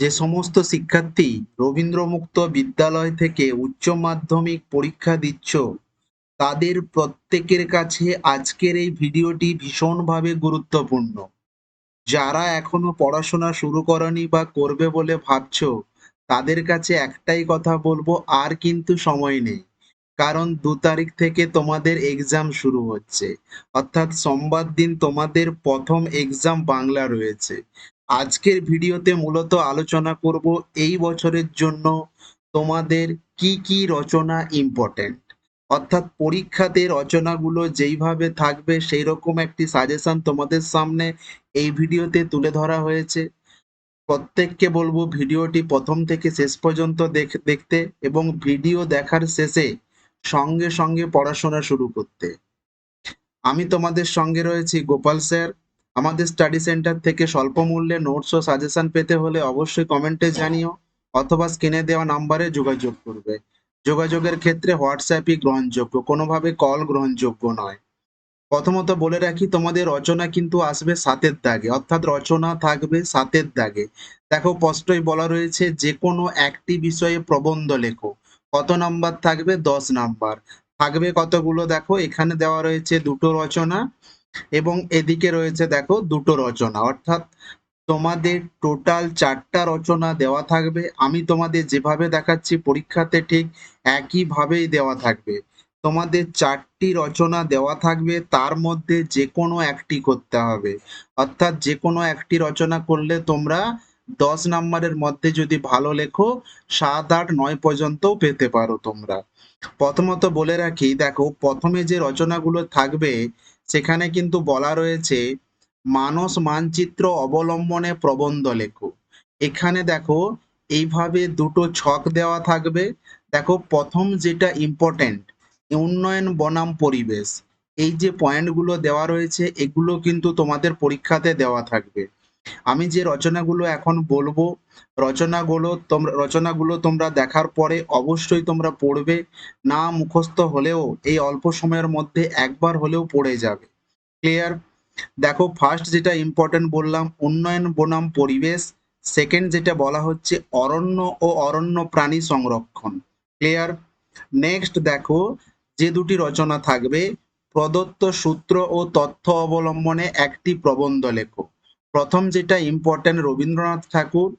যে সমস্ত শিক্ষার্থী রবীন্দ্রমুক্ত বিদ্যালয় থেকে উচ্চ মাধ্যমিক পরীক্ষা দিচ্ছ, তাদের প্রত্যেকের কাছে আজকের এই ভিডিওটি ভীষণভাবে গুরুত্বপূর্ণ। যারা এখনও পড়াশোনা শুরু করনি বা করবে বলে ভাবছ, তাদের কাছে একটাই কথা বলব, আর কিন্তু সময় নেই। কারণ দু তারিখ থেকে তোমাদের এক্সাম শুরু হচ্ছে। অর্থাৎ সোমবার দিন তোমাদের প্রথম এক্সাম বাংলা রয়েছে। আজকের ভিডিওতে মূলত আলোচনা করব এই বছরের জন্য তোমাদের কি কি রচনা ইম্পর্টেন্ট অর্থাৎ পরীক্ষাতে রচনাগুলো যেইভাবে থাকবে সেই রকম একটি সাজেশন তোমাদের সামনে এই ভিডিওতে তুলে ধরা হয়েছে। প্রত্যেককে বলব ভিডিওটি প্রথম থেকে শেষ পর্যন্ত দেখ- দেখতে এবং ভিডিও দেখার শেষে সঙ্গে সঙ্গে পড়াশোনা শুরু করতে। আমি তোমাদের সঙ্গে রয়েছি গোপাল স্যার। আমাদের স্টাডি সেন্টার থেকে স্বল্প মূল্যে নোটস ও সাজেশন পেতে হলে অবশ্যই কমেন্টে জানিও, অথবা স্ক্রিনে দেওয়া নাম্বারে যোগাযোগ করবে। যোগাযোগের ক্ষেত্রে হোয়াটসঅ্যাপই গ্রহণযোগ্য, কোনোভাবে কল গ্রহণযোগ্য নয়। প্রথমত বলে রাখি, তোমাদের রচনা কিন্তু আসবে সাতের দাগে, অর্থাৎ রচনা থাকবে সাতের দাগে। দেখো, স্পষ্টই বলা রয়েছে যে কোনো একটি বিষয়ে প্রবন্ধ লেখো। কত নাম্বার থাকবে? দশ নাম্বার থাকবে কতগুলো? দেখো, এখানে দেওয়া রয়েছে দুটো রচনা। এবং এদিকে রয়েছে দেখো দুটো রচনা। অর্থাৎ তোমাদের টোটাল চারটা রচনা দেওয়া থাকবে। আমি তোমাদের যেভাবে দেখাচ্ছি পরীক্ষাতে ঠিক একইভাবেই দেওয়া থাকবে। তোমাদের চারটি রচনা দেওয়া থাকবে, তার মধ্যে যে কোনো একটি করতে হবে। অর্থাৎ যে কোনো একটি রচনা করলে তোমরা দশ নাম্বারের মধ্যে যদি ভালো লেখো, সাত, আট, নয় পর্যন্তও পেতে পারো তোমরা। প্রথমত বলে রাখি, দেখো প্রথমে যে রচনাগুলো থাকবে সেখানে কিন্তু বলা রয়েছে, মানস মানচিত্র অবলম্বনে প্রবন্ধ লেখো। এখানে দেখো, এইভাবে দুটো ছক দেওয়া থাকবে। দেখো, প্রথম যেটা ইম্পর্টেন্ট উন্নয়ন বনাম পরিবেশ। এই যে পয়েন্টগুলো দেওয়া রয়েছে, এগুলো কিন্তু তোমাদের পরীক্ষাতে দেওয়া থাকবে। আমি যে রচনাগুলো এখন বলব, রচনাগুলো তোমরা রচনাগুলো তোমরা দেখার পরে অবশ্যই তোমরা পড়বে। না মুখস্থ হলেও এই অল্প সময়ের মধ্যে একবার হলেও পড়ে যাবে। ক্লিয়ার? দেখো ফার্স্ট যেটা ইম্পর্টেন্ট বললাম, উন্নয়ন বনাম পরিবেশ। সেকেন্ড যেটা বলা হচ্ছে, অরণ্য ও অরণ্য প্রাণী সংরক্ষণ। ক্লিয়ার? নেক্সট দেখো, যে দুটি রচনা থাকবে, প্রদত্ত সূত্র ও তথ্য অবলম্বনে একটি প্রবন্ধ লেখো। প্রথম যেটা ইম্পর্টেন্ট রবীন্দ্রনাথ ঠাকুর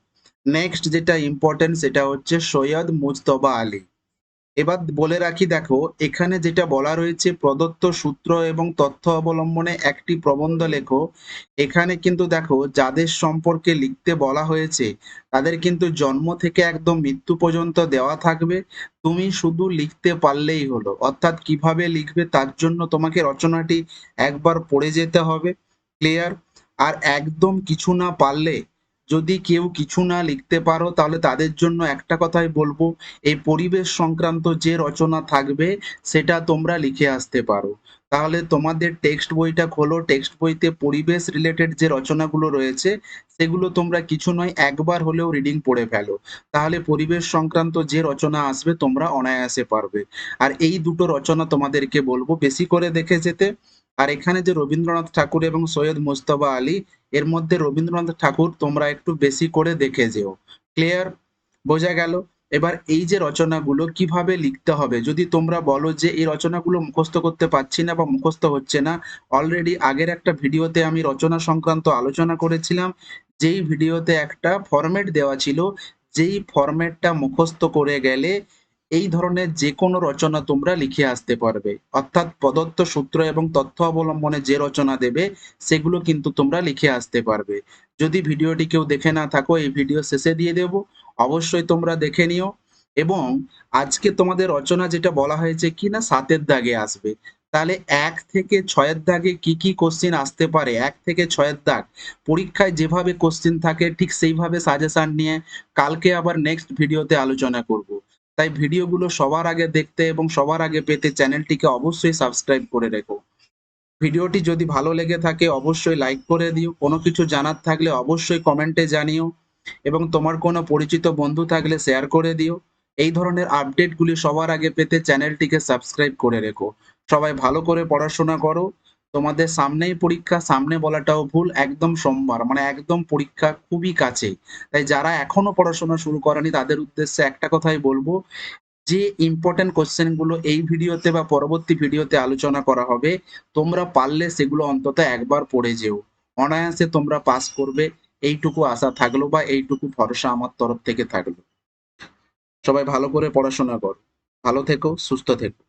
নেক্সট যেটা ইম্পর্টেন্ট সেটা হচ্ছে সৈয়দ মুজতবা আলী। এবার বলে রাখি, দেখো, এখানে যেটা বলা রয়েছে, প্রদত্ত সূত্র এবং তথ্য অবলম্বনে একটি প্রবন্ধ লেখো। এখানে কিন্তু দেখো, যাদের সম্পর্কে লিখতে বলা হয়েছে, তাদের কিন্তু জন্ম থেকে একদম মৃত্যু পর্যন্ত দেওয়া থাকবে। তুমি শুধু লিখতে পারলেই হলো, অর্থাৎ কীভাবে লিখবে তার জন্য তোমাকে রচনাটি একবার পড়ে যেতে হবে। ক্লিয়ার আর একদম কিছু না পারলে যদি কেউ কিছু না লিখতে পারো, তাহলে তাদের জন্য একটা কথাই বলব, এই পরিবেশ সংক্রান্ত যে রচনা থাকবে, সেটা তোমরা লিখে আসতে পারো। তাহলে তোমাদের টেক্সট বইটা খোলো। টেক্সট বইতে পরিবেশ রিলেটেড যে রচনাগুলো রয়েছে, সেগুলো তোমরা কিছু নয়, একবার হলেও রিডিং পড়ে ফেলো। তাহলে পরিবেশ সংক্রান্ত যে রচনা আসবে, তোমরা অনায়াসে পারবে। আর এই দুটো রচনা তোমাদেরকে বলব। বেশি করে দেখে যেতে আর এখানে যে রবীন্দ্রনাথ ঠাকুর এবং সৈয়দ মুস্তফা আলী, এর মধ্যে রবীন্দ্রনাথ ঠাকুর তোমরা একটু বেশি করে দেখে যেও। ক্লিয়ার বোঝা গেল? এবার এই যে রচনাগুলো কীভাবে লিখতে হবে? যদি তোমরা বলো যে এই রচনাগুলো মুখস্থ করতে পারছি না বা মুখস্থ হচ্ছে না অলরেডি আগের একটা ভিডিওতে আমি রচনা সংক্রান্ত আলোচনা করেছিলাম, যেই ভিডিওতে একটা ফরম্যাট দেওয়া ছিল, যেই ফরম্যাটটা মুখস্থ করে গেলে এই ধরনের যে কোনো রচনা তোমরা লিখে আসতে পারবে। অর্থাৎ প্রদত্ত সূত্র এবং তথ্য অবলম্বনে যে রচনা দেবে, সেগুলো কিন্তু তোমরা লিখে আসতে পারবে। যদি ভিডিওটি কেউ দেখে না থাকো, এই ভিডিও শেষে দিয়ে দেব। অবশ্যই তোমরা দেখে নিও। এবং আজকে তোমাদের রচনা যেটা বলা হয়েছে কি না, সাতের দাগে আসবে। তাহলে এক থেকে ছয়ের দাগে কি কি কোশ্চিন আসতে পারে? এক থেকে ছয়ের দাগ। পরীক্ষায় যেভাবে কোশ্চিন থাকে, ঠিক সেইভাবে সাজেশন নিয়ে কালকে আবার নেক্সট ভিডিওতে আলোচনা করব। তাই ভিডিওগুলো সবার আগে দেখতে এবং সবার আগে পেতে চ্যানেলটিকে অবশ্যই সাবস্ক্রাইব করে রেখো। ভিডিওটি যদি ভালো লেগে থাকে, অবশ্যই লাইক করে দিও। কোনো কিছু জানার থাকলে অবশ্যই কমেন্টে জানিও এবং তোমার কোনো পরিচিত বন্ধু থাকলে শেয়ার করে দিও। এই ধরনের আপডেটগুলি সবার আগে পেতে চ্যানেলটিকে সাবস্ক্রাইব করে রেখো। সবাই ভালো করে পড়াশোনা করো। তোমাদের সামনেই পরীক্ষা, সামনে বলাটাও ভুল, একদম সোমবার মানে একদম পরীক্ষা খুবই কাছে। তাই যারা এখনও পড়াশোনা শুরু করেনি, তাদের উদ্দেশ্যে একটা কথাই বলব, যে ইম্পর্টেন্ট কোশ্চেনগুলো এই ভিডিওতে বা পরবর্তী ভিডিওতে আলোচনা করা হবে, তোমরা পারলে সেগুলো অন্তত একবার পড়ে যেও। অনায়াসে তোমরা পাস করবে, এইটুকু আশা থাকল বা এইটুকু ভরসা আমার তরফ থেকে থাকল। সবাই ভালো করে পড়াশোনা করো। ভালো থেকো, সুস্থ থেকো।